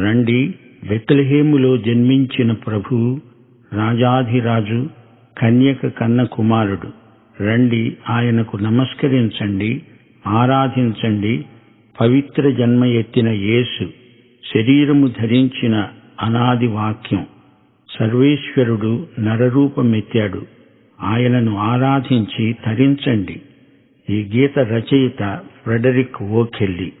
రండి బెత్లెహేములో జన్మించిన ప్రభు రాజాధిరాజు కన్యక కన్న కుమారుడు రండి ఆయనకు నమస్కరించండి ఆరాధించండి పవిత్ర జన్మ ఎత్తిన యేసు శరీరము ధరించిన అనాది వాక్యం. సర్వేశ్వరుడు నరరూపమెత్తాడు. ఆయనను ఆరాధించి తరించండి. ఈ గీత రచయిత ఫ్రెడరిక్ ఓకెల్లి.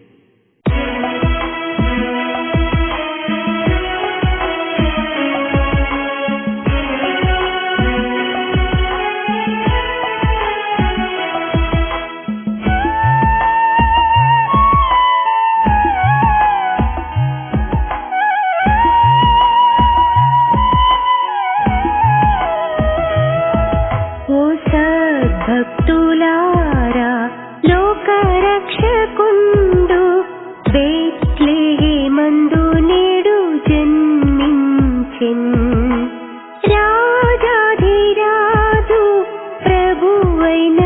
లోకరక్షకుండు బెత్లెహేమందు నేడు జన్మించెన్. రాజాధిరాజు ప్రభువైన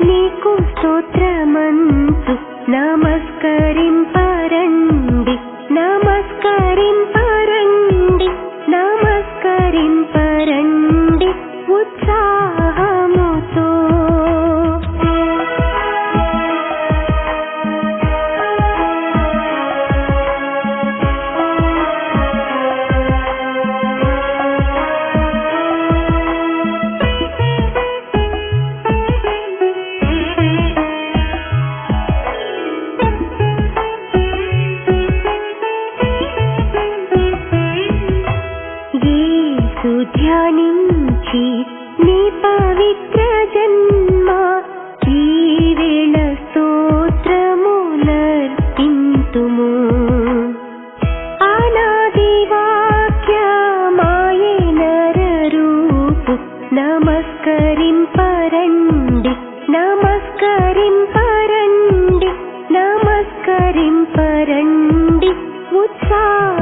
నీకు స్తోత్రమంచు నమస్కారం మనసు ధ్యానించి నీ పవిత్ర జన్మ ఈ వేళ స్తోత్రములర్పింతుము. ఆనాది వాక్యమాయే నరరూపు నమస్కరింపరండి నమస్కరింపరండి నమస్కరింపరండి ఉత్సాహ